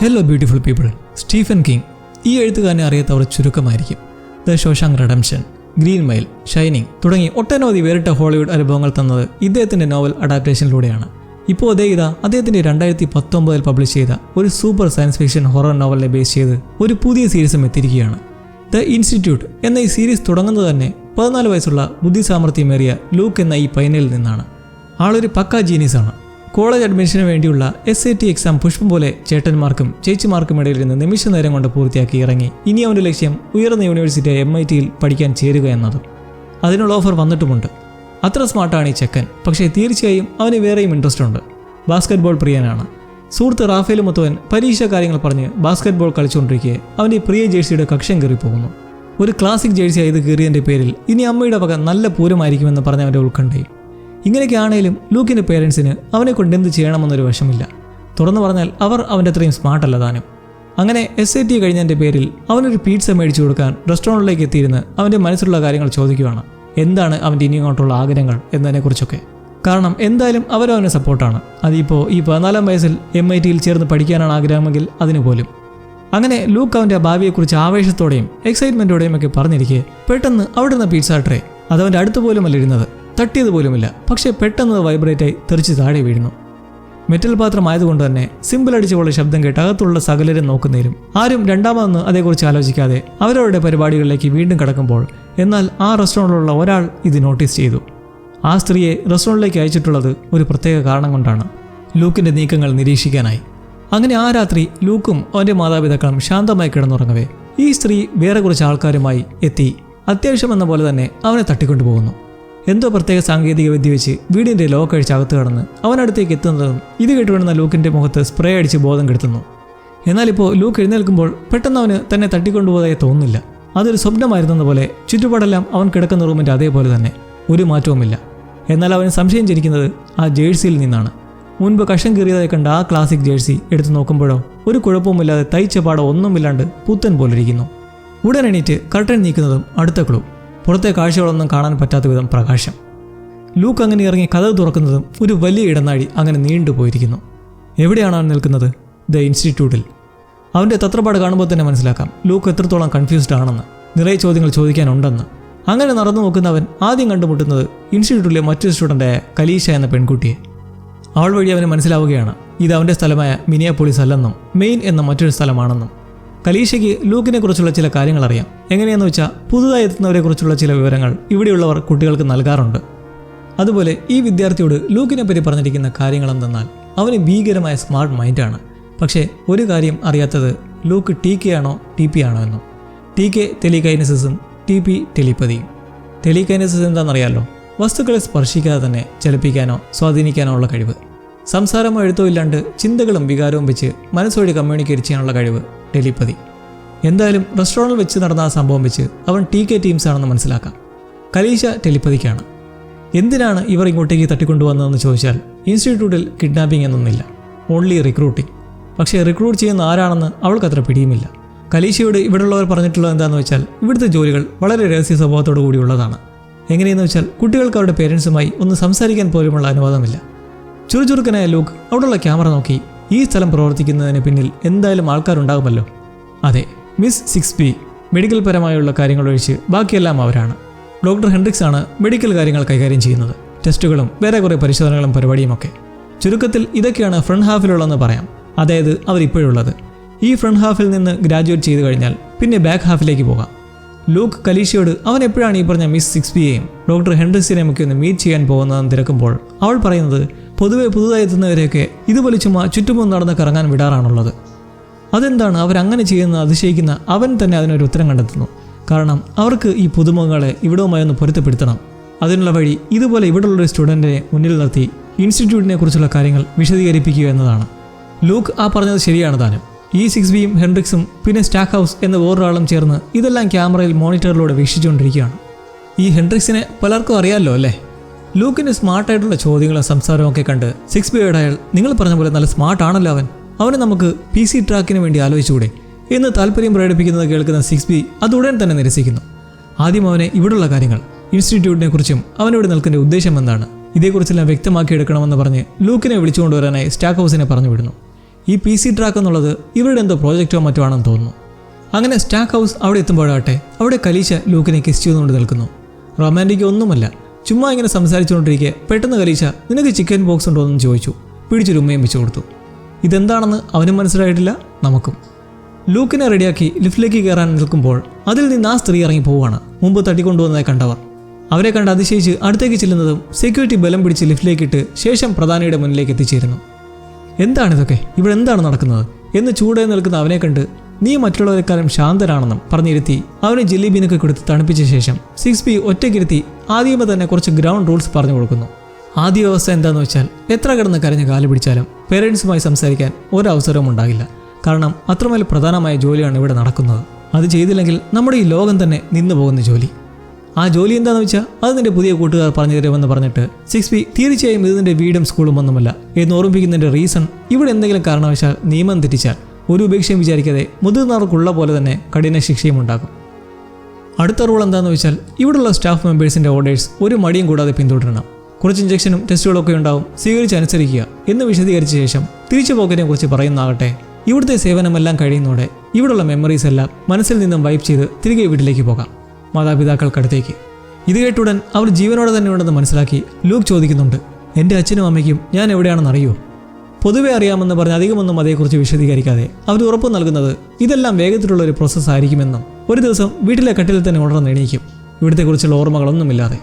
Hello beautiful people Stephen King ഈ എഴുത്തുകാരനെ അറിയാത്തവർ ചുരുക്കമായിരിക്കും. The Shawshank Redemption Green Mile Shining തുടങ്ങി ഒട്ടനവധി വേറിട്ട ഹോളിവുഡ് അനുഭവങ്ങൾ തന്നത് ഇദ്ദേഹത്തിന്റെ നോവൽ അഡാപ്റ്റേഷനിലൂടെയാണ്. ഇപ്പോൾ അതേ ഇതാ അദ്ദേഹത്തിന്റെ രണ്ടായിരത്തി പത്തൊമ്പതിൽ പബ്ലിഷ് ചെയ്ത ഒരു സൂപ്പർ സയൻസ് ഫിക്ഷൻ ഹൊറർ നോവലിനെ ബേസ് ചെയ്ത് ഒരു പുതിയ സീരീസും എത്തിയിരിക്കുകയാണ്. ദ ഇൻസ്റ്റിറ്റ്യൂട്ട് എന്ന ഈ സീരീസ് തുടങ്ങുന്നത് തന്നെ പതിനാല് വയസ്സുള്ള ബുദ്ധിസാമർഥ്യമേറിയ ലൂക്ക് എന്ന ഈ പൈനലിൽ നിന്നാണ്. ആളൊരു പക്ക ജീനിയസ് ആണ്. കോളേജ് അഡ്മിഷന് വേണ്ടിയുള്ള എസ് എ ടി എക്സാം പുഷ്പം പോലെ ചേട്ടന്മാർക്കും ചേച്ചിമാർക്കും ഇടയിൽ നിന്ന് നിമിഷ നേരം കൊണ്ട് പൂർത്തിയാക്കി ഇറങ്ങി. ഇനി അവന്റെ ലക്ഷ്യം ഉയർന്ന യൂണിവേഴ്സിറ്റി എം ഐ ടിയിൽ പഠിക്കാൻ ചേരുക എന്നതും. അതിനുള്ള ഓഫർ വന്നിട്ടുമുണ്ട്. അത്ര സ്മാർട്ടാണ് ഈ ചെക്കൻ. പക്ഷേ തീർച്ചയായും അവന് വേറെയും ഇൻട്രസ്റ്റ് ഉണ്ട്. ബാസ്കറ്റ്ബോൾ പ്രിയനാണ്. സുഹൃത്ത് റാഫേൽ മുത്തവൻ പരീക്ഷ കാര്യങ്ങൾ പറഞ്ഞ് ബാസ്കറ്റ്ബോൾ കളിച്ചുകൊണ്ടിരിക്കെ അവന്റെ പ്രിയ ജേഴ്സിയുടെ കക്ഷം കയറി പോകുന്നു ഒരു ക്ലാസിക് ജേഴ്സി ആയത് കീറിയതിന്റെ പേരിൽ ഇനി അമ്മയുടെ വക നല്ല പൂരമായിരിക്കുമെന്ന് പറഞ്ഞ അവന്റെ ഉത്കണ്ഠയും ഇങ്ങനെയൊക്കെ ആണെങ്കിലും ലൂക്കിന്റെ പേരൻസിന് അവനെ കൊണ്ട് എന്ത് ചെയ്യണമെന്നൊരു വശമില്ല. തുറന്നു പറഞ്ഞാൽ അവർ അവന്റെ അത്രയും സ്മാർട്ടല്ല താനും. അങ്ങനെ എസ് ഐ ടി കഴിഞ്ഞതിന്റെ പേരിൽ അവനൊരു പീഡ്സ മേടിച്ചു കൊടുക്കാൻ റെസ്റ്റോറന്റിലേക്ക് എത്തിയിരുന്ന് അവന്റെ മനസ്സിലുള്ള കാര്യങ്ങൾ ചോദിക്കുകയാണ് എന്താണ് അവന്റെ ഇനി അങ്ങോട്ടുള്ള ആഗ്രഹങ്ങൾ എന്നതിനെക്കുറിച്ചൊക്കെ. കാരണം എന്തായാലും അവരവന് സപ്പോർട്ടാണ് അതിപ്പോൾ ഈ പതിനാലാം വയസ്സിൽ എം ഐ ടിയിൽ ചേർന്ന് പഠിക്കാനാണ് ആഗ്രഹമെങ്കിൽ അതിന് പോലും. അങ്ങനെ ലൂക്ക് അവന്റെ ഭാവിയെക്കുറിച്ച് ആവേശത്തോടെയും എക്സൈറ്റ്മെന്റോടെയും ഒക്കെ പറഞ്ഞിരിക്കെ പെട്ടെന്ന് അവിടുന്ന് പീഡ്സ ട്രേ അതവന്റെ അടുത്ത് പോലുമല്ല ഇരുന്നത്. തട്ടിയത് പോലുമില്ല. പക്ഷേ പെട്ടെന്ന് വൈബ്രേറ്റായി തെറിച്ച് താഴെ വീഴുന്നു. മെറ്റൽ പാത്രം പാത്രമായതുകൊണ്ട് തന്നെ സിമ്പിൾ അടിച്ചുള്ള ശബ്ദം കേട്ട് അകത്തുള്ള സകലരും നോക്കുന്നേരും. ആരും രണ്ടാമതെന്ന് അതേക്കുറിച്ച് ആലോചിക്കാതെ അവരവരുടെ പരിപാടികളിലേക്ക് വീണ്ടും കടക്കുമ്പോൾ എന്നാൽ ആ റെസ്റ്റോറന്റിലുള്ള ഒരാൾ ഇത് നോട്ടീസ് ചെയ്തു. ആ സ്ത്രീയെ റെസ്റ്റോറന്റിലേക്ക് അയച്ചിട്ടുള്ളത് ഒരു പ്രത്യേക കാരണം കൊണ്ടാണ്. ലൂക്കിന്റെ നീക്കങ്ങൾ നിരീക്ഷിക്കാനായി. അങ്ങനെ ആ രാത്രി ലൂക്കും അവന്റെ മാതാപിതാക്കളും ശാന്തമായി കിടന്നുറങ്ങവേ. ഈ സ്ത്രീ വേറെ കുറച്ച് ആൾക്കാരുമായി എത്തി. അത്യാവശ്യം എന്ന പോലെ തന്നെ അവനെ തട്ടിക്കൊണ്ടുപോകുന്നു. എന്തോ പ്രത്യേക സാങ്കേതിക വിദ്യ വെച്ച് വീടിന്റെ ലോക്ക് അഴിച്ച് അകത്ത് കടന്ന് അവനടുത്തേക്ക് എത്തുന്നതും ഇത് കേട്ടുവിടുന്ന ലൂക്കിന്റെ മുഖത്ത് സ്പ്രേ അടിച്ച് ബോധം കെടുത്തുന്നു. എന്നാൽ ഇപ്പോൾ ലൂക്ക് എഴുന്നേൽക്കുമ്പോൾ പെട്ടെന്ന് അവന് തന്നെ തട്ടിക്കൊണ്ടുപോയതായി തോന്നുന്നില്ല. അതൊരു സ്വപ്നമായിരുന്നെന്ന പോലെ ചുറ്റുപാടെല്ലാം അവൻ കിടക്കുന്ന റൂമിന്റെ അതേപോലെ തന്നെ. ഒരു മാറ്റവുമില്ല. എന്നാൽ അവന് സംശയം ജനിക്കുന്നത് ആ ജേഴ്സിയിൽ നിന്നാണ്. മുൻപ് കഷം കീറിയതായി കണ്ട ആ ക്ലാസിക് ജേഴ്സി എടുത്തു നോക്കുമ്പോഴോ ഒരു കുഴപ്പവുമില്ലാതെ തയ്ച്ച പാടോ ഒന്നുമില്ലാണ്ട് പുത്തൻ പോലിരിക്കുന്നു. ഉടൻ എണീറ്റ് കർട്ടൻ നീക്കുന്നതും അടുത്ത ക്ലൂ പുറത്തെ കാഴ്ചകളൊന്നും കാണാൻ പറ്റാത്ത വിധം പ്രകാശം. ലൂക്ക് അങ്ങനെ ഇറങ്ങി കഥ തുറക്കുന്നതും ഒരു വലിയ ഇടനാഴി അങ്ങനെ നീണ്ടുപോയിരിക്കുന്നു എവിടെയാണ് അവൻ നിൽക്കുന്നത്? ദ ഇൻസ്റ്റിറ്റ്യൂട്ടിൽ. അവന്റെ തത്രപ്പാട് കാണുമ്പോൾ തന്നെ മനസ്സിലാക്കാം. ലൂക്ക് എത്രത്തോളം കൺഫ്യൂസ്ഡ് ആണെന്ന്. നിറയെ ചോദ്യങ്ങൾ ചോദിക്കാനുണ്ടെന്ന്. അങ്ങനെ നടന്നു നോക്കുന്നവൻ ആദ്യം കണ്ടുമുട്ടുന്നത് ഇൻസ്റ്റിറ്റ്യൂട്ടിലെ മറ്റൊരു സ്റ്റുഡന്റായ കലീഷ എന്ന പെൺകുട്ടിയെ. അവൾ വഴി അവന് മനസ്സിലാവുകയാണ്. ഇത് അവന്റെ സ്ഥലമായ മിനിയാപോളിസ് അല്ലെന്നും മെയിൻ എന്ന മറ്റൊരു സ്ഥലമാണെന്നും. കലീഷയ്ക്ക് ലൂക്കിനെ കുറിച്ചുള്ള ചില കാര്യങ്ങൾ അറിയാം. എങ്ങനെയാന്ന് വെച്ചാൽ പുതുതായി എത്തുന്നവരെ കുറിച്ചുള്ള ചില വിവരങ്ങൾ ഇവിടെയുള്ളവർ കുട്ടികൾക്ക് നൽകാറുണ്ട്. അതുപോലെ ഈ വിദ്യാർത്ഥിയോട് ലൂക്കിനെ പറ്റി പറഞ്ഞിരിക്കുന്ന കാര്യങ്ങൾ എന്തെന്നാൽ അവന് ഭീകരമായ സ്മാർട്ട് മൈൻഡാണ്. പക്ഷേ ഒരു കാര്യം അറിയാത്തത് ലൂക്ക് ടി കെ ആണോ ടി പി ആണോ എന്നും. ടി കെ ടെലികൈനസിസും ടി പി ടെലിപ്പതിയും. ടെലികൈനസിസ് എന്താണെന്നറിയാലോ? വസ്തുക്കളെ സ്പർശിക്കാതെ തന്നെ ചലിപ്പിക്കാനോ സ്വാധീനിക്കാനോ ഉള്ള കഴിവ്. സംസാരമോ എഴുത്തോ ഇല്ലാണ്ട് ചിന്തകളും വികാരവും വെച്ച് മനസ്സോടി കമ്മ്യൂണിക്കേറ്റ് ചെയ്യാനുള്ള കഴിവ്. ടെലിപ്പതി. എന്തായാലും റെസ്റ്റോറന്റിൽ വെച്ച് നടന്ന ആ സംഭവം വെച്ച് അവൻ ടി കെ ടീംസ് ആണെന്ന് മനസ്സിലാക്കാം. കലീഷ ടെലിപ്പതിക്കാണ്. എന്തിനാണ് ഇവർ ഇങ്ങോട്ടേക്ക് തട്ടിക്കൊണ്ടുവന്നതെന്ന് ചോദിച്ചാൽ ഇൻസ്റ്റിറ്റ്യൂട്ടിൽ കിഡ്നാപ്പിംഗ് എന്നൊന്നില്ല ഓൺലി റിക്രൂട്ടിംഗ് പക്ഷേ റിക്രൂട്ട് ചെയ്യുന്ന ആരാണെന്ന് അവൾക്കത്ര പിടിയുമില്ല. കലീഷയോട് ഇവിടെയുള്ളവർ പറഞ്ഞിട്ടുള്ളത് എന്താണെന്ന് വെച്ചാൽ ഇവിടുത്തെ ജോലികൾ വളരെ രഹസ്യ സ്വഭാവത്തോടു കൂടിയുള്ളതാണ് എങ്ങനെയെന്ന് വെച്ചാൽ കുട്ടികൾക്ക് അവരുടെ പേരൻസുമായി ഒന്ന് സംസാരിക്കാൻ പോലുമുള്ള അനുവാദമില്ല. ചുറുചുറുക്കനായ ലൂക്ക് അവിടെയുള്ള ക്യാമറ നോക്കി ഈ സ്ഥലം പ്രവർത്തിക്കുന്നതിന് പിന്നിൽ എന്തായാലും ആൾക്കാരുണ്ടാകുമല്ലോ. അതെ മിസ് സിക്സ് പി മെഡിക്കൽ പരമായുള്ള കാര്യങ്ങൾ ഒഴിച്ച് ബാക്കിയെല്ലാം അവരാണ്. ഡോക്ടർ ഹെൻഡ്രിക്സ് ആണ് മെഡിക്കൽ കാര്യങ്ങൾ കൈകാര്യം ചെയ്യുന്നത്. ടെസ്റ്റുകളും വേറെ കുറേ പരിശോധനകളും പരിപാടിയുമൊക്കെ. ചുരുക്കത്തിൽ ഇതൊക്കെയാണ് ഫ്രണ്ട് ഹാഫിലുള്ളതെന്ന് പറയാം. അതായത് അവരിപ്പോഴുള്ളത് ഈ ഫ്രണ്ട് ഹാഫിൽ നിന്ന് ഗ്രാജുവേറ്റ് ചെയ്തു കഴിഞ്ഞാൽ പിന്നെ ബാക്ക് ഹാഫിലേക്ക് പോകാം. ലൂക്ക് കലീഷയോട് അവൻ എപ്പോഴാണ് ഈ പറഞ്ഞ മിസ് സിക്സ് പിയെയും ഡോക്ടർ ഹെൻഡ്രിക്സിനെയും ഒക്കെ ഒന്ന് മീറ്റ് ചെയ്യാൻ പോകുന്നതെന്ന് തിരക്കുമ്പോൾ അവൾ പറയുന്നത് പൊതുവെ പുതുതായി എത്തുന്നവരെയൊക്കെ ഇതുപോലെ ചുമ ചുറ്റുമും നടന്ന് കറങ്ങാൻ വിടാറാണുള്ളത്. അതെന്താണ് അവരങ്ങനെ ചെയ്യുന്ന അതിശയിക്കുന്ന അവൻ തന്നെ അതിനൊരു ഉത്തരം കണ്ടെത്തുന്നു. കാരണം അവർക്ക് ഈ പുതുമുഖങ്ങളെ ഇവിടവുമായി ഒന്ന് പൊരുത്തപ്പെടുത്തണം. അതിനുള്ള വഴി ഇതുപോലെ ഇവിടെയുള്ള ഒരു സ്റ്റുഡന്റിനെ മുന്നിൽ നിർത്തി ഇൻസ്റ്റിറ്റ്യൂട്ടിനെ കുറിച്ചുള്ള കാര്യങ്ങൾ വിശദീകരിപ്പിക്കുക എന്നതാണ്. ലൂക്ക് ആ പറഞ്ഞത് ശരിയാണ് താനും. ഈ സിക്സ് ബിയും ഹെൻഡ്രിക്സും പിന്നെ സ്റ്റാക്ക് ഹൗസ് എന്ന വേറൊരാളും ചേർന്ന് ഇതെല്ലാം ക്യാമറയിൽ മോണിറ്ററിലൂടെ വീക്ഷിച്ചുകൊണ്ടിരിക്കുകയാണ്. ഈ ഹെൻഡ്രിക്സിനെ പലർക്കും അറിയാമല്ലോ അല്ലേ? ലൂക്കിന്റെ സ്മാർട്ടായിട്ടുള്ള ചോദ്യങ്ങളും സംസാരവും ഒക്കെ കണ്ട് സിക്സ് ബിയുടെ അയാൾ നിങ്ങൾ പറഞ്ഞ പോലെ നല്ല സ്മാർട്ട് ആണല്ലോ അവൻ. അവനെ നമുക്ക് പി സി ട്രാക്കിന് വേണ്ടി ആലോചിച്ചുകൂടെ? എന്ന് താല്പര്യം പ്രകടിപ്പിക്കുന്നത് കേൾക്കുന്ന സിക്സ് ബി അത് ഉടൻ തന്നെ നിരസിക്കുന്നു. ആദ്യം അവനെ ഇവിടുള്ള കാര്യങ്ങൾ ഇൻസ്റ്റിറ്റ്യൂട്ടിനെ കുറിച്ചും അവനോട് നിൽക്കേണ്ട ഉദ്ദേശം എന്താണ്? ഇതേക്കുറിച്ചെല്ലാം വ്യക്തമാക്കി എടുക്കണമെന്ന് പറഞ്ഞ് ലൂക്കിനെ വിളിച്ചുകൊണ്ടുവരാനായി സ്റ്റാക്ക് ഹൗസിനെ പറഞ്ഞു വിടുന്നു. ഈ പി സി ട്രാക്ക് എന്നുള്ളത് ഇവരുടെ എന്തോ പ്രോജക്റ്റോ മറ്റോ ആണെന്ന് തോന്നുന്നു. അങ്ങനെ സ്റ്റാക്ക് ഹൗസ് അവിടെ എത്തുമ്പോഴാട്ടെ അവിടെ കലീശ ലൂക്കിനെ കിസ് ചെയ്തുകൊണ്ട് നിൽക്കുന്നു. റൊമാന്റിക് ഒന്നുമല്ല. ചുമ്മാ ഇങ്ങനെ സംസാരിച്ചുകൊണ്ടിരിക്കെ പെട്ടെന്ന് കലീശ നിനക്ക് ചിക്കൻ ബോക്സ് ഉണ്ടോ എന്ന് ചോദിച്ചു. പിടിച്ചൊരു ഉമ്മയും വെച്ചു കൊടുത്തു. ഇതെന്താണെന്ന് അവനും മനസ്സിലായിട്ടില്ല നമുക്കും. ലൂക്കിനെ റെഡിയാക്കി ലിഫ്റ്റിലേക്ക് കയറാൻ നിൽക്കുമ്പോൾ അതിൽ നിന്ന് ആ സ്ത്രീ ഇറങ്ങി പോവുകയാണ്. മുമ്പ് തട്ടിക്കൊണ്ടുവന്നതായി കണ്ടവർ. അവരെ കണ്ട് അതിശയിച്ച് അടുത്തേക്ക് ചെല്ലുന്നതും സെക്യൂരിറ്റി ബലം പിടിച്ച് ലിഫ്റ്റിലേക്കിട്ട് ശേഷം പ്രധാനിയുടെ മുന്നിലേക്ക് എത്തിച്ചേരുന്നു. എന്താണിതൊക്കെ ഇവിടെ എന്താണ് നടക്കുന്നത്? എന്ന് ചൂടേ നിൽക്കുന്ന അവനെ കണ്ട് നീ മറ്റുള്ളവരെക്കാളും ശാന്തരാണെന്നും പറഞ്ഞിരുത്തി അവന് ജില്ലിബീനൊക്കെ കൊടുത്ത് തണുപ്പിച്ച ശേഷം സിക്സ് പി ഒറ്റയ്ക്കിരുത്തി ആദ്യമേ തന്നെ കുറച്ച് ഗ്രൗണ്ട് റൂൾസ് പറഞ്ഞു കൊടുക്കുന്നു. ആദ്യ വ്യവസ്ഥ എന്താണെന്ന് വെച്ചാൽ എത്ര കിടന്ന് കരഞ്ഞ് കാൽ പിടിച്ചാലും പേരൻസുമായി സംസാരിക്കാൻ ഒരവസരവും ഉണ്ടാകില്ല. കാരണം അത്രമേൽ പ്രധാനമായ ജോലിയാണ് ഇവിടെ നടക്കുന്നത്. അത് ചെയ്തില്ലെങ്കിൽ നമ്മുടെ ഈ ലോകം തന്നെ നിന്നു പോകുന്ന ജോലി. ആ ജോലി എന്താണെന്ന് വെച്ചാൽ അത് നിന്റെ പുതിയ കൂട്ടുകാർ പറഞ്ഞു തരുമെന്ന് പറഞ്ഞിട്ട് സിക്സ് പി തീർച്ചയായും ഇത് നിന്റെ വീടും സ്കൂളും ഒന്നുമല്ല എന്ന് ഓർമ്മിപ്പിക്കുന്നതിന്റെ റീസൺ ഇവിടെ എന്തെങ്കിലും കാരണവശാൽ നിയമം തെറ്റിച്ചാൽ ഒരു ഉപേക്ഷയും വിചാരിക്കാതെ മുതിർന്നവർക്കുള്ള പോലെ തന്നെ കഠിന ശിക്ഷയും ഉണ്ടാക്കും. അടുത്ത റൂൾ എന്താണെന്ന് വെച്ചാൽ ഇവിടെയുള്ള സ്റ്റാഫ് മെമ്പേഴ്സിന്റെ ഓർഡേഴ്സ് ഒരു മടിയും കൂടാതെ പിന്തുടരണം. കുറച്ച് ഇഞ്ചക്ഷനും ടെസ്റ്റുകളൊക്കെ ഉണ്ടാവും. സ്വീകരിച്ച് അനുസരിക്കുക എന്ന് വിശദീകരിച്ച ശേഷം തിരിച്ചു പോകലിനെ കുറിച്ച് പറയുന്നതാകട്ടെ. ഇവിടുത്തെ സേവനമെല്ലാം കഴിയുന്നതോടെ ഇവിടെയുള്ള മെമ്മറീസ് എല്ലാം മനസ്സിൽ നിന്നും വൈപ്പ് ചെയ്ത് തിരികെ വീട്ടിലേക്ക് പോകാം. മാതാപിതാക്കൾക്കടുത്തേക്ക്. ഇത് കേട്ടുടൻ അവർ ജീവനോടെ തന്നെ ഉണ്ടെന്ന് മനസ്സിലാക്കി ലൂക്ക് ചോദിക്കുന്നുണ്ട്. എന്റെ അച്ഛനും അമ്മയ്ക്കും ഞാൻ എവിടെയാണെന്ന് അറിയോ? പൊതുവെ അറിയാമെന്ന് പറഞ്ഞ് അധികമൊന്നും അതേക്കുറിച്ച് വിശദീകരിക്കാതെ അവർ ഉറപ്പ് നൽകുന്നത് ഇതെല്ലാം വേഗത്തിലുള്ള ഒരു പ്രോസസ്സ് ആയിരിക്കുമെന്നും ഒരു ദിവസം വീട്ടിലെ കട്ടിലിൽ തന്നെ ഉണർന്ന് എണീക്കും. ഇവിടത്തെക്കുറിച്ചുള്ള ഓർമ്മകളൊന്നുമില്ലാതെ.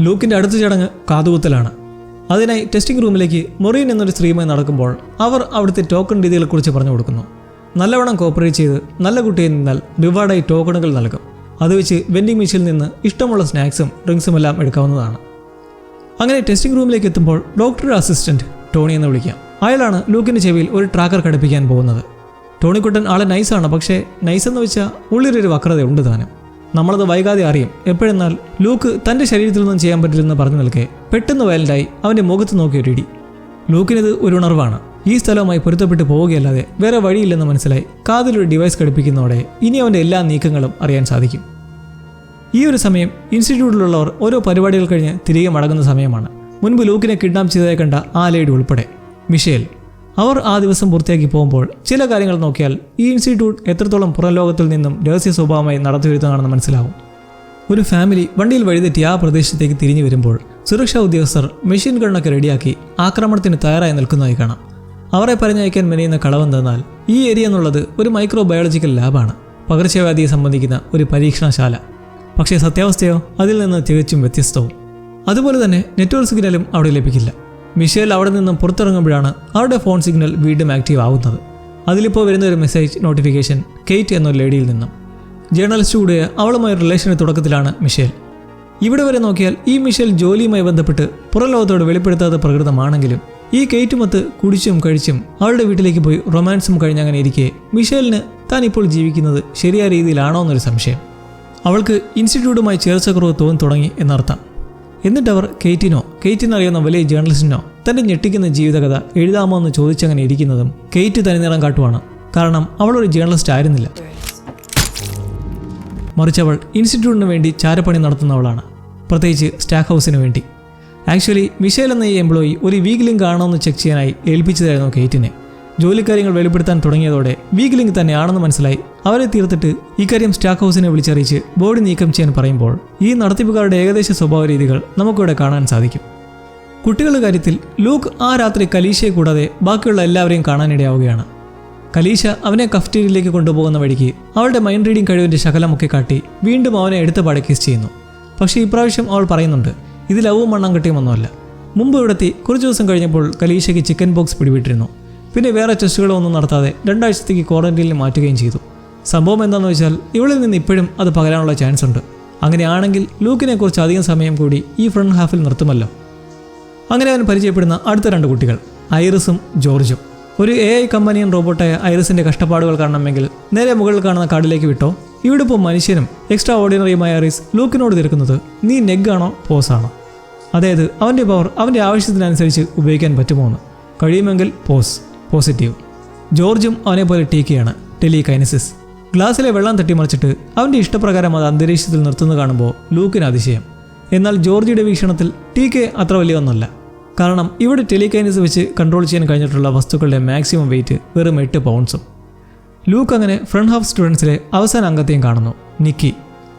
ലൂക്കിന്റെ അടുത്ത ചടങ്ങ് കാതുകുത്തലാണ്. അതിനായി ടെസ്റ്റിംഗ് റൂമിലേക്ക് മൊറീൻ എന്നൊരു സ്ത്രീയുമായി നടക്കുമ്പോൾ അവർ അവിടുത്തെ ടോക്കൺ രീതികളെക്കുറിച്ച് പറഞ്ഞു കൊടുക്കുന്നു. നല്ലവണ്ണം കോപ്പറേറ്റ് ചെയ്ത് നല്ല കുട്ടിയിൽ നിന്നാൽ റിവാർഡായി ടോക്കണുകൾ നൽകും. അത് വെച്ച് വെൻഡിംഗ് മെഷീനിൽ നിന്ന് ഇഷ്ടമുള്ള സ്നാക്സും ഡ്രിങ്ക്സും എല്ലാം എടുക്കാവുന്നതാണ്. അങ്ങനെ ടെസ്റ്റിംഗ് റൂമിലേക്ക് എത്തുമ്പോൾ ഡോക്ടറുടെ അസിസ്റ്റന്റ് ടോണി എന്ന് വിളിക്കാം. അയാളാണ് ലൂക്കിന്റെ ചെവിയിൽ ഒരു ട്രാക്കർ ഘടിപ്പിക്കാൻ പോകുന്നത്. ടോണിക്കുട്ടൻ ആളെ നൈസാണ് പക്ഷേ നൈസ് എന്ന് വെച്ചാൽ ഉള്ളിലൊരു വക്രതയുണ്ട് താനും. നമ്മളത് വൈകാതെ അറിയും. എപ്പോഴെന്നാൽ ലൂക്ക് തന്റെ ശരീരത്തിൽ നിന്നും ചെയ്യാൻ പറ്റില്ലെന്ന് പറഞ്ഞു നിൽക്കെ പെട്ടെന്ന് വയലന്റായി അവന്റെ മുഖത്ത് നോക്കിയൊരിടി ലൂക്കിനിത് ഒരു ഉണർവാണ്. ഈ സ്ഥലവുമായി പൊരുത്തപ്പെട്ട് പോവുകയല്ലാതെ വേറെ വഴിയില്ലെന്ന് മനസ്സിലായി കാതിലൊരു ഡിവൈസ് ഘടിപ്പിക്കുന്നതോടെ ഇനി അവന്റെ എല്ലാ നീക്കങ്ങളും അറിയാൻ സാധിക്കും. ഈ ഒരു സമയം ഇൻസ്റ്റിറ്റ്യൂട്ടിലുള്ളവർ ഓരോ പരിപാടികൾ കഴിഞ്ഞ് തിരികെ മടങ്ങുന്ന സമയമാണ്. മുൻപ് ലൂക്കിനെ കിഡ്നാപ്പ് ചെയ്തതായി കണ്ട ആ ലേഡി ഉൾപ്പെടെ. മിഷേൽ അവർ ആ ദിവസം പൂർത്തിയാക്കി പോകുമ്പോൾ ചില കാര്യങ്ങൾ നോക്കിയാൽ ഈ ഇൻസ്റ്റിറ്റ്യൂട്ട് എത്രത്തോളം പുറം ലോകത്തിൽ നിന്നും രഹസ്യ സ്വഭാവമായി നടത്തിവരുന്നതാണെന്ന് മനസ്സിലാവും. ഒരു ഫാമിലി വണ്ടിയിൽ വഴിതെറ്റി ആ പ്രദേശത്തേക്ക് തിരിഞ്ഞു വരുമ്പോൾ സുരക്ഷാ ഉദ്യോഗസ്ഥർ മെഷീൻ ഗണ്ണൊക്കെ റെഡിയാക്കി ആക്രമണത്തിന് തയ്യാറായി നിൽക്കുന്നതായി കാണാം. അവരെ പറഞ്ഞയക്കാൻ മെനയുന്ന കളവെന്തെന്നാൽ ഈ ഏരിയ എന്നുള്ളത് ഒരു മൈക്രോ ബയോളജിക്കൽ ലാബാണ്. പകർച്ചവ്യാധിയെ സംബന്ധിക്കുന്ന ഒരു പരീക്ഷണശാല. പക്ഷേ സത്യാവസ്ഥയോ? അതിൽ നിന്ന് തികച്ചും വ്യത്യസ്തവും. അതുപോലെ തന്നെ നെറ്റ്വർക്ക് സിഗ്നലും അവിടെ ലഭിക്കില്ല. മിഷേൽ അവിടെ നിന്നും പുറത്തിറങ്ങുമ്പോഴാണ് അവരുടെ ഫോൺ സിഗ്നൽ വീണ്ടും ആക്റ്റീവ് ആവുന്നത്. അതിലിപ്പോൾ വരുന്ന ഒരു മെസ്സേജ് നോട്ടിഫിക്കേഷൻ കെയ്റ്റ് എന്നൊരു ലേഡിയിൽ നിന്നും. ജേർണലിസ്റ്റ് കൂടിയ അവളുമായി റിലേഷന്റെ തുടക്കത്തിലാണ് മിഷേൽ. ഇവിടെ വരെ നോക്കിയാൽ ഈ മിഷേൽ ജോലിയുമായി ബന്ധപ്പെട്ട് പുറലോകത്തോട് വെളിപ്പെടുത്താത്ത പ്രകൃതമാണെങ്കിലും ഈ കെയ്റ്റുമൊത്ത് കുടിച്ചും കഴിച്ചും അവളുടെ വീട്ടിലേക്ക് പോയി റൊമാൻസും കഴിഞ്ഞങ്ങനെ ഇരിക്കെ മിഷേലിന് താൻ ഇപ്പോൾ ജീവിക്കുന്നത് ശരിയായ രീതിയിലാണോ എന്നൊരു സംശയം. അവൾക്ക് ഇൻസ്റ്റിറ്റ്യൂട്ടുമായി ചേർച്ചക്കുറവ് തോന്നി തുടങ്ങി എന്നർത്ഥം. എന്നിട്ട് അവർ കെയ്റ്റിനോ കെയ്റ്റിനറിയുന്ന വലിയ ജേർണലിസ്റ്റിനോ തന്റെ ഞെട്ടിക്കുന്ന ജീവിതകഥ എഴുതാമോ എന്ന് ചോദിച്ചങ്ങനെ ഇരിക്കുന്നതും കെയ്റ്റ് തനിനിറം കാട്ടുവാണ്. കാരണം അവൾ ഒരു ജേർണലിസ്റ്റ് ആയിരുന്നില്ല. മറിച്ച് അവൾ ഇൻസ്റ്റിറ്റ്യൂട്ടിന് വേണ്ടി ചാരപ്പണി നടത്തുന്നവളാണ്. പ്രത്യേകിച്ച് സ്റ്റാഫ് ഹൗസിന് വേണ്ടി. ആക്ച്വലി മിഷേൽ എന്ന ഈ എംപ്ലോയി ഒരു വീക്ക് ലിങ്ക് ആണോ എന്ന് ചെക്ക് ചെയ്യാനായി ഏൽപ്പിച്ചതായിരുന്നു കെയ്റ്റിനെ. ജോലിക്കാര്യങ്ങൾ വെളിപ്പെടുത്താൻ തുടങ്ങിയതോടെ വീക്ക് ലിങ്ക് തന്നെയാണെന്ന് മനസ്സിലായി അവരെ തീർത്തിട്ട് ഇക്കാര്യം സ്റ്റാക്ക് ഹൗസിനെ വിളിച്ചറിയിച്ച് ബോർഡ് നീക്കം ചെയ്യാൻ പറയുമ്പോൾ ഈ നടത്തിപ്പുകാരുടെ ഏകദേശ സ്വഭാവ രീതികൾ നമുക്കിവിടെ കാണാൻ സാധിക്കും. കുട്ടികളുടെ കാര്യത്തിൽ ലൂക്ക് ആ രാത്രി കലീശയെ കൂടാതെ ബാക്കിയുള്ള എല്ലാവരെയും കാണാനിടയാവുകയാണ്. കലീഷ അവനെ കഫ്റ്റീരിയയിലേക്ക് കൊണ്ടുപോകുന്ന വഴിക്ക് അവളുടെ മൈൻഡ് റീഡിംഗ് കഴിവിന്റെ ശകലമൊക്കെ കാട്ടി വീണ്ടും അവനെ എടുത്ത് കിസ് ചെയ്യുന്നു. പക്ഷേ ഇപ്രാവശ്യം അവൾ പറയുന്നുണ്ട് ഇത് ലവും മണ്ണം കിട്ടിയുമൊന്നുമല്ല. മുമ്പ് ഇവിടെത്തി കുറച്ച് ദിവസം കഴിഞ്ഞപ്പോൾ കലീശയ്ക്ക് ചിക്കൻ ബോക്സ് പിടിവിട്ടിരുന്നു. പിന്നെ വേറെ ടെസ്റ്റുകളൊന്നും നടത്താതെ രണ്ടാഴ്ചത്തേക്ക് ക്വാറന്റൈനിൽ മാറ്റുകയും ചെയ്തു. സംഭവം എന്താണെന്ന് വെച്ചാൽ ഇവളിൽ നിന്ന് ഇപ്പോഴും അത് പകരാനുള്ള ചാൻസ് ഉണ്ട്. അങ്ങനെയാണെങ്കിൽ ലൂക്കിനെ കുറിച്ച് അധികം സമയം കൂടി ഈ ഫ്രണ്ട് ഹാഫിൽ നിർത്തുമല്ലോ. അങ്ങനെ അവൻ പരിചയപ്പെടുന്ന അടുത്ത രണ്ട് കുട്ടികൾ ഐറിസും ജോർജും. ഒരു എ ഐ കമ്പനിയൻ റോബോട്ടായ ഐറിസിന്റെ കഷ്ടപ്പാടുകൾ കാണണമെങ്കിൽ നേരെ മുകളിൽ കാണുന്ന കാർഡിലേക്ക് വിട്ടോ? ഇവിടെ ഇപ്പോൾ മനുഷ്യനും എക്സ്ട്രാ ഓർഡിനറിയുമായ ഐറിസ് ലൂക്കിനോട് തീർക്കുന്നത് നീ നെഗാണോ പോസാണോ അതായത് അവന്റെ പവർ അവന്റെ ആവശ്യത്തിനനുസരിച്ച് ഉപയോഗിക്കാൻ പറ്റുമോ എന്ന്. കഴിയുമെങ്കിൽ പോസ് പോസിറ്റീവ് ജോർജും അവനെ പോലെ ടീക്കയാണ് ടെലികൈനസിസ്. ഗ്ലാസ്സിലെ വെള്ളം തട്ടിമറിച്ചിട്ട് അവന്റെ ഇഷ്ടപ്രകാരം അത് അന്തരീക്ഷത്തിൽ നിർത്തുന്നത് കാണുമ്പോൾ ലൂക്കിന് അതിശയം. എന്നാൽ ജോർജിയുടെ വീക്ഷണത്തിൽ ടി കെ അത്ര വലിയ ഒന്നല്ല. കാരണം ഇവിടെ ടെലികൈനസ് വെച്ച് കൺട്രോൾ ചെയ്യാൻ കഴിഞ്ഞിട്ടുള്ള വസ്തുക്കളുടെ മാക്സിമം വെയിറ്റ് വെറും എട്ട് പൗണ്ട്സും. ലൂക്ക് അങ്ങനെ ഫ്രണ്ട് ഹാഫ് സ്റ്റുഡൻസിലെ അവസാന അംഗത്തെയും കാണുന്നു നിക്കി.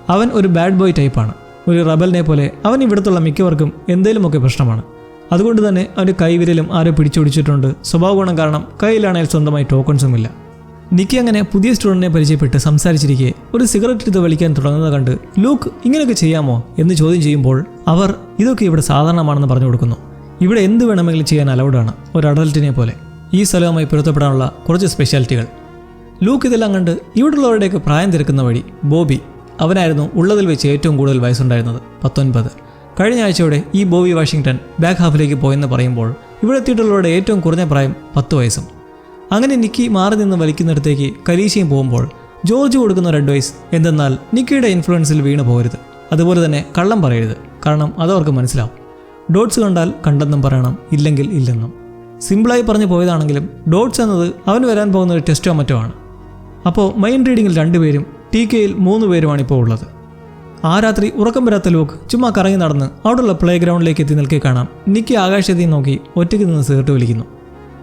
അവൻ ഒരു ബാഡ് ബോയ് ടൈപ്പാണ്. ഒരു റബലിനെ പോലെ അവൻ ഇവിടുത്തുള്ള മിക്കവർക്കും എന്തേലുമൊക്കെ പ്രശ്നമാണ്. അതുകൊണ്ട് തന്നെ അവന്റെ കൈവിരലും ആരോ സ്വഭാവ ഗുണം കാരണം കയ്യിലാണെങ്കിൽ സ്വന്തമായി ടോക്കൺസും ഇല്ല. നിക്കി അങ്ങനെ പുതിയ സ്റ്റുഡന്റിനെ പരിചയപ്പെട്ട് സംസാരിച്ചിരിക്കെ ഒരു സിഗരറ്റ് എടുത്ത് വലിക്കാൻ തുടങ്ങുന്നത് കണ്ട് ലൂക്ക് ഇങ്ങനെയൊക്കെ ചെയ്യാമോ എന്ന് ചോദ്യം ചെയ്യുമ്പോൾ അവർ ഇതൊക്കെ ഇവിടെ സാധാരണമാണെന്ന് പറഞ്ഞു കൊടുക്കുന്നു. ഇവിടെ എന്ത് വേണമെങ്കിലും ചെയ്യാൻ അലൗഡാണ് ഒരു അഡൽട്ടിനെ പോലെ. ഈ സ്ഥലവുമായി പൊരുത്തപ്പെടാനുള്ള കുറച്ച് സ്പെഷ്യാലിറ്റികൾ ലൂക്ക് ഇതെല്ലാം കണ്ട് ഇവിടെയുള്ളവരുടെയൊക്കെ പ്രായം തിരക്കുന്ന വഴി ബോബി അവനായിരുന്നു ഉള്ളതിൽ വെച്ച് ഏറ്റവും കൂടുതൽ വയസ്സുണ്ടായിരുന്നത് പത്തൊൻപത്. കഴിഞ്ഞ ആഴ്ചയോടെ ഈ ബോബി വാഷിങ്ടൺ ബാക്ക് ഹാഫിലേക്ക് പോയെന്ന് പറയുമ്പോൾ ഇവിടെ എത്തിയിട്ടുള്ളവരുടെ ഏറ്റവും കുറഞ്ഞ പ്രായം പത്ത് വയസ്സും. അങ്ങനെ നിക്കി മാറി നിന്ന് വലിക്കുന്നിടത്തേക്ക് കലീശയും പോകുമ്പോൾ ജോർജ് കൊടുക്കുന്ന ഒരു അഡ്വൈസ് എന്തെന്നാൽ നിക്കിയുടെ ഇൻഫ്ലുവൻസിൽ വീണ് പോകരുത് അതുപോലെ തന്നെ കള്ളം പറയരുത്. കാരണം അതവർക്ക് മനസ്സിലാവും. ഡോട്ട്സ് കണ്ടാൽ കണ്ടെന്നും പറയണം ഇല്ലെങ്കിൽ ഇല്ലെന്നും. സിമ്പിളായി പറഞ്ഞു പോയതാണെങ്കിലും ഡോട്ട്സ് എന്നത് അവന് വരാൻ പോകുന്ന ഒരു ടെസ്റ്റോ മറ്റോ ആണ്. അപ്പോൾ മൈൻഡ് റീഡിങ്ങിൽ രണ്ടുപേരും ടി കെയിൽ മൂന്ന് പേരുമാണ് ഇപ്പോൾ ഉള്ളത്. ആ രാത്രി ഉറക്കം വരാത്ത ലോക്ക് ചുമ്മാ കറങ്ങി നടന്ന് അവിടെയുള്ള പ്ലേ ഗ്രൗണ്ടിലേക്ക് എത്തി നിൽക്കേ കാണാം. നിക്കി ആകാശത്തെയും നോക്കി ഒറ്റയ്ക്ക് നിന്ന് സിഗരറ്റ് വലിക്കുന്നു.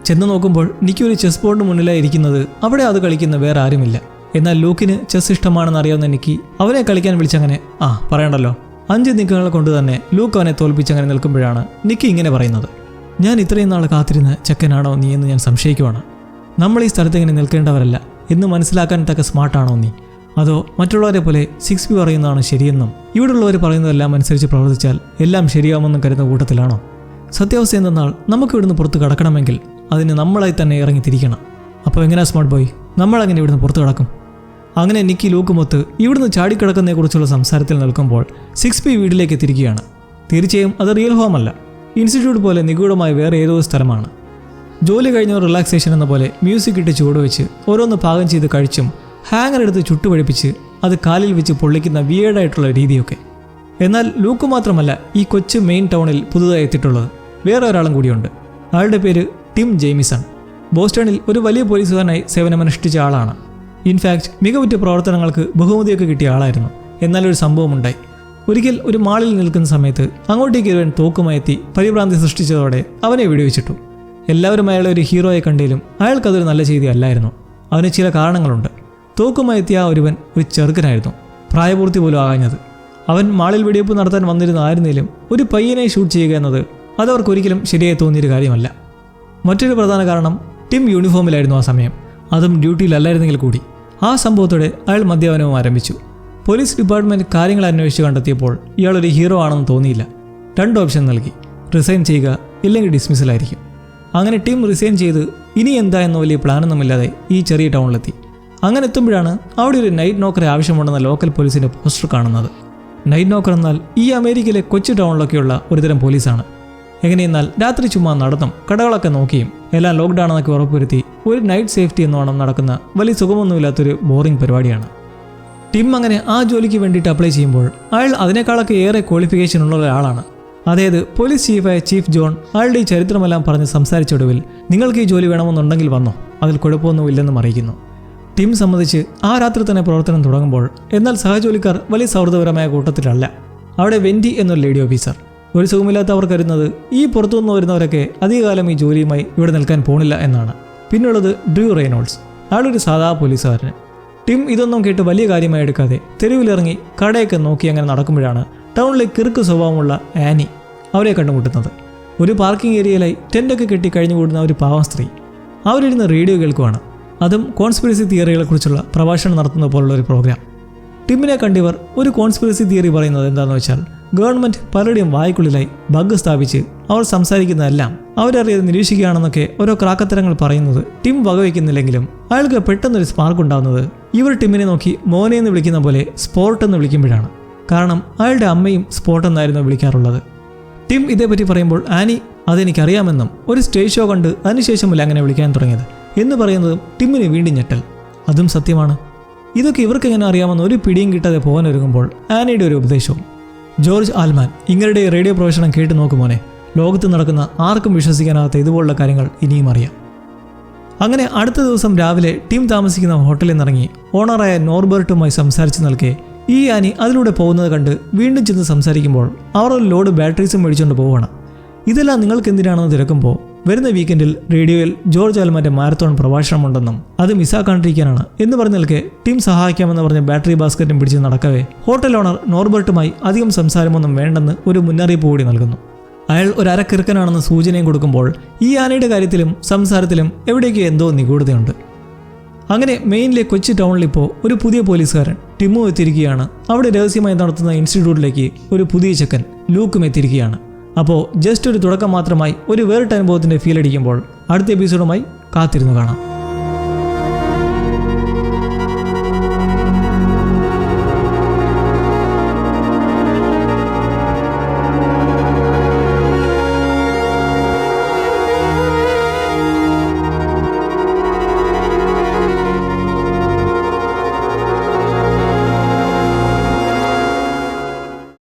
ചെന്ന് നോക്കുമ്പോൾ നിക്കൊരു ചെസ് ബോർഡിന് മുന്നിലായി ഇരിക്കുന്നത് അവിടെ അത് കളിക്കുന്ന വേറെ ആരുമില്ല. എന്നാൽ ലൂക്കിന് ചെസ് ഇഷ്ടമാണെന്ന് അറിയാവുന്ന നിക്കി അവനെ കളിക്കാൻ വിളിച്ചങ്ങനെ ആ പറയണ്ടല്ലോ. അഞ്ച് നീക്കങ്ങൾ കൊണ്ട് തന്നെ ലൂക്ക് അവനെ തോൽപ്പിച്ചങ്ങനെ നിൽക്കുമ്പോഴാണ് നിക്കി ഇങ്ങനെ പറയുന്നത്. ഞാൻ ഇത്രയും നാൾ കാത്തിരുന്ന ചെക്കനാണോ നീ എന്ന് ഞാൻ സംശയിക്കുവാണ്. നമ്മൾ ഈ സ്ഥലത്ത് ഇങ്ങനെ നിൽക്കേണ്ടവരല്ല എന്ന് മനസ്സിലാക്കാൻ തക്ക സ്മാർട്ടാണോ നീ? അതോ മറ്റുള്ളവരെ പോലെ സിക്സ് പി പറയുന്നതാണ് ശരിയെന്നും ഇവിടെയുള്ളവർ പറയുന്നതെല്ലാം അനുസരിച്ച് പ്രവർത്തിച്ചാൽ എല്ലാം ശരിയാവുമെന്നും കരുതുന്ന കൂട്ടത്തിലാണോ? സത്യാവസ്ഥ എന്തെന്നാൽ നമുക്ക് ഇവിടുന്ന് പുറത്ത് കടക്കണമെങ്കിൽ അതിന് നമ്മളായി തന്നെ ഇറങ്ങി തിരിക്കണം. അപ്പോൾ എങ്ങനെയാ സ്മാർട്ട് ബോയ് നമ്മളങ്ങനെ ഇവിടുന്ന് പുറത്തു കിടക്കും? അങ്ങനെ നിക്കി ലൂക്കുമൊത്ത് ഇവിടുന്ന് ചാടിക്കിടക്കുന്നതിനെക്കുറിച്ചുള്ള സംസാരത്തിൽ നിൽക്കുമ്പോൾ സിക്സ് പി വീട്ടിലേക്ക് തിരിക്കുകയാണ്. തീർച്ചയായും അത് റിയൽ ഹോം അല്ല. ഇൻസ്റ്റിറ്റ്യൂട്ട് പോലെ നിഗൂഢമായ വേറെ ഏതോ സ്ഥലമാണ്. ജോലി കഴിഞ്ഞ റിലാക്സേഷൻ എന്ന പോലെ മ്യൂസിക് ഇട്ട് ചുവടുവെച്ച് ഓരോന്ന് പാകം ചെയ്ത് കഴിച്ചും ഹാങ്ങർ എടുത്ത് ചുട്ടുപഴിപ്പിച്ച് അത് കാലിൽ വെച്ച് പൊള്ളിക്കുന്ന വിയേഡായിട്ടുള്ള രീതിയൊക്കെ. എന്നാൽ ലൂക്ക് മാത്രമല്ല ഈ കൊച്ചു മെയിൻ ടൗണിൽ പുതുതായി എത്തിയിട്ടുള്ളത് വേറെ ഒരാളും കൂടിയുണ്ട്. അയാളുടെ പേര് ടിം ജെയിമിസൺ. ബോസ്റ്റണിൽ ഒരു വലിയ പോലീസുകാരനായി സേവനമനുഷ്ഠിച്ച ആളാണ്. ഇൻഫാക്ട് മികവുറ്റ പ്രവർത്തനങ്ങൾക്ക് ബഹുമതിയൊക്കെ കിട്ടിയ ആളായിരുന്നു. എന്നാൽ ഒരു സംഭവമുണ്ടായി. ഒരിക്കൽ ഒരു മാളിൽ നിൽക്കുന്ന സമയത്ത് അങ്ങോട്ടേക്ക് ഒരുവൻ തോക്കുമയത്തി പരിഭ്രാന്തി സൃഷ്ടിച്ചതോടെ അവനെ വെടിവെച്ചിട്ടു. എല്ലാവരും അയാളെ ഒരു ഹീറോയെ കണ്ടേലും അയാൾക്കതൊരു നല്ല ചെയ്തി അല്ലായിരുന്നു. അവന് ചില കാരണങ്ങളുണ്ട്. തോക്കുമയത്തിയ ആ ഒരുവൻ ഒരു ചെറുക്കനായിരുന്നു. പ്രായപൂർത്തി പോലും ആകാഞ്ഞത്. അവൻ മാളിൽ വെടിവെപ്പ് നടത്താൻ വന്നിരുന്ന ആയിരുന്നേലും ഒരു പയ്യനെ ഷൂട്ട് ചെയ്യുക എന്നത് അതവർക്കൊരിക്കലും ശരിയായി തോന്നിയൊരു കാര്യമല്ല. മറ്റൊരു പ്രധാന കാരണം ടീം യൂണിഫോമിലായിരുന്നു ആ സമയം. അതും ഡ്യൂട്ടിയിലല്ലായിരുന്നെങ്കിൽ കൂടി. ആ സംഭവത്തോടെ അയാൾ മദ്യപാനവും ആരംഭിച്ചു. പോലീസ് ഡിപ്പാർട്ട്മെന്റ് കാര്യങ്ങൾ അന്വേഷിച്ച് കണ്ടെത്തിയപ്പോൾ ഇയാളൊരു ഹീറോ ആണെന്ന് തോന്നിയില്ല. രണ്ട് ഓപ്ഷൻ നൽകി. റിസൈൻ ചെയ്യുക ഇല്ലെങ്കിൽ ഡിസ്മിസലായിരിക്കും. അങ്ങനെ ടീം റിസൈൻ ചെയ്ത് ഇനി എന്താ എന്ന വലിയ പ്ലാനൊന്നുമില്ലാതെ ഈ ചെറിയ ടൗണിലെത്തി. അങ്ങനെ എത്തുമ്പോഴാണ് അവിടെ ഒരു നൈറ്റ് നോക്കറെ ആവശ്യമുണ്ടെന്ന ലോക്കൽ പോലീസിന്റെ പോസ്റ്റർ കാണുന്നത്. നൈറ്റ് നോക്കർ എന്നാൽ ഈ അമേരിക്കയിലെ കൊച്ചു ടൗണിലൊക്കെയുള്ള ഒരുതരം പോലീസാണ്. എങ്ങനെയെന്നാൽ രാത്രി ചുമ്മാ നടന്നും കടകളൊക്കെ നോക്കിയും എല്ലാം ലോക്ക്ഡൗൺ എന്നൊക്കെ ഉറപ്പുവരുത്തി ഒരു നൈറ്റ് സേഫ്റ്റി എന്നോണം നടക്കുന്ന വലിയ സുഖമൊന്നുമില്ലാത്തൊരു ബോറിംഗ് പരിപാടിയാണ്. ടിം അങ്ങനെ ആ ജോലിക്ക് വേണ്ടിയിട്ട് അപ്ലൈ ചെയ്യുമ്പോൾ അയാൾ അതിനേക്കാളൊക്കെ ഏറെ ക്വാളിഫിക്കേഷൻ ഉള്ള ഒരാളാണ്. അതായത് പോലീസ് ചീഫായ ചീഫ് ജോൺ അയാളുടെ ഈ ചരിത്രമെല്ലാം പറഞ്ഞ് സംസാരിച്ചൊടുവിൽ നിങ്ങൾക്ക് ഈ ജോലി വേണമെന്നുണ്ടെങ്കിൽ വന്നോ അതിൽ കുഴപ്പമൊന്നുമില്ലെന്നും അറിയിക്കുന്നു. ടിം സംബന്ധിച്ച് ആ രാത്രി തന്നെ പ്രവർത്തനം തുടങ്ങുമ്പോൾ എന്നാൽ സഹജോലിക്കാർ വലിയ സൗഹൃദപരമായ കൂട്ടത്തിലല്ല. അവിടെ വെൻഡി എന്നൊരു ലേഡി ഓഫീസർ ഒരു സുഖമില്ലാത്തവർ കരുതുന്നത് ഈ പുറത്തുനിന്ന് വരുന്നവരൊക്കെ അധികകാലം ഈ ജോലിയുമായി ഇവിടെ നിൽക്കാൻ പോണില്ല എന്നാണ്. പിന്നുള്ളത് ഡ്രൂ റെയ്നോൾഡ്സ്. ആളൊരു സാധാ പോലീസുകാരന്. ടിം ഇതൊന്നും കേട്ട് വലിയ കാര്യമായി എടുക്കാതെ തെരുവിലിറങ്ങി കടയൊക്കെ നോക്കി അങ്ങനെ നടക്കുമ്പോഴാണ് ടൗണിലെ കിറുക്ക് സ്വഭാവമുള്ള ആനി അവരെ കണ്ടുമുട്ടുന്നത്. ഒരു പാർക്കിംഗ് ഏരിയയിലായി ടെന്റൊക്കെ കെട്ടി കഴിഞ്ഞു കൂടുന്ന ഒരു പാവം സ്ത്രീ. അവരിരുന്ന് റേഡിയോ കേൾക്കുവാണ്. അതും കോൺസ്പിറസി തിയറികളെക്കുറിച്ചുള്ള പ്രഭാഷണം നടത്തുന്ന പോലുള്ള ഒരു പ്രോഗ്രാം. ടിമ്മിനെ കണ്ടിവർ ഒരു കോൺസ്പിറസി തിയറി പറയുന്നത് എന്താണെന്ന് വെച്ചാൽ ഗവൺമെന്റ് പലരുടെയും വായ്ക്കുള്ളിലായി ബഗ് സ്ഥാപിച്ച് അവർ സംസാരിക്കുന്നതെല്ലാം അവരറിയത് നിരീക്ഷിക്കുകയാണെന്നൊക്കെ ഓരോ ക്രാക്കത്തരങ്ങൾ പറയുന്നത് ടിം വകവയ്ക്കുന്നില്ലെങ്കിലും അയാൾക്ക് പെട്ടെന്നൊരു സ്പാർക്ക് ഉണ്ടാകുന്നത് ഇവർ ടിമ്മിനെ നോക്കി മോനെ എന്ന് വിളിക്കുന്ന പോലെ സ്പോർട്ട് എന്ന് വിളിക്കുമ്പോഴാണ്. കാരണം അയാളുടെ അമ്മയും സ്പോർട്ട് എന്നായിരുന്നു വിളിക്കാറുള്ളത്. ടിം ഇതേപ്പറ്റി പറയുമ്പോൾ ആനി അതെനിക്കറിയാമെന്നും ഒരു സ്റ്റേജ് ഷോ കണ്ട് അതിനുശേഷമല്ല അങ്ങനെ വിളിക്കാൻ തുടങ്ങിയത് എന്ന് പറയുന്നതും ടിമ്മിന് വീണ്ടും ഞെട്ടൽ. അതും സത്യമാണ്. ഇതൊക്കെ ഇവർക്ക് എങ്ങനെ അറിയാമെന്ന് ഒരു പിടിയും കിട്ടാതെ പോകാൻ ഒരുങ്ങുമ്പോൾ ആനിയുടെ ഒരു ഉപദേശവും ജോർജ് ആൽമാൻ ഇങ്ങരുടെ റേഡിയോ പ്രവേശനം കേട്ട് നോക്കുമോനെ ലോകത്ത് നടക്കുന്ന ആർക്കും വിശ്വസിക്കാനാകാത്ത ഇതുപോലുള്ള കാര്യങ്ങൾ ഇനിയും അറിയാം. അങ്ങനെ അടുത്ത ദിവസം രാവിലെ ടീം താമസിക്കുന്ന ഹോട്ടലിൽ നിന്നിറങ്ങി ഓണറായ നോർബർട്ടുമായി സംസാരിച്ചു നിൽക്കെ ഈ ആനി അതിലൂടെ പോകുന്നത് കണ്ട് വീണ്ടും ചെന്ന് സംസാരിക്കുമ്പോൾ അവർ ഒരു ലോഡ് ബാറ്ററീസും മേടിച്ചുകൊണ്ട് പോവുകയാണ്. ഇതെല്ലാം നിങ്ങൾക്ക് എന്തിനാണെന്ന് തിരക്കുമ്പോൾ വരുന്ന വീക്കെൻഡിൽ റേഡിയോയിൽ ജോർജ് ആൽമാന്റെ മാരത്തോൺ പ്രഭാഷണമുണ്ടെന്നും അത് മിസ്സാക്കാണ്ടിരിക്കാനാണ്. എന്ന് പറഞ്ഞ് നിൽക്കെ ടീം സഹായിക്കാമെന്ന് പറഞ്ഞ ബാറ്ററി ബാസ്ക്കറ്റും പിടിച്ച് നടക്കവേ ഹോട്ടൽ ഓണർ നോർബർട്ടുമായി അധികം സംസാരമൊന്നും വേണ്ടെന്ന് ഒരു മുന്നറിയിപ്പ് കൂടി നൽകുന്നു. അയാൾ ഒരു അരക്കിറുക്കനാണെന്ന് സൂചനയും കൊടുക്കുമ്പോൾ ഈ ആനയുടെ കാര്യത്തിലും സംസാരത്തിലും എവിടേക്കോ എന്തോ നിഗൂഢതയുണ്ട്. അങ്ങനെ മെയിനിലെ കൊച്ചി ടൗണിൽ ഇപ്പോൾ ഒരു പുതിയ പോലീസുകാരൻ ടിമ്മു എത്തിയിരിക്കുകയാണ്. അവിടെ രഹസ്യമായി നടത്തുന്ന ഇൻസ്റ്റിറ്റ്യൂട്ടിലേക്ക് ഒരു പുതിയ ചെക്കൻ ലൂക്കും എത്തിയിരിക്കുകയാണ്. അപ്പോൾ ജസ്റ്റ് ഒരു തുടക്കം മാത്രമായി ഒരു വേറിട്ട അനുഭവത്തിന്റെ ഫീൽ അടിക്കുമ്പോൾ അടുത്ത എപ്പിസോഡുമായി കാത്തിരുന്നു കാണാം.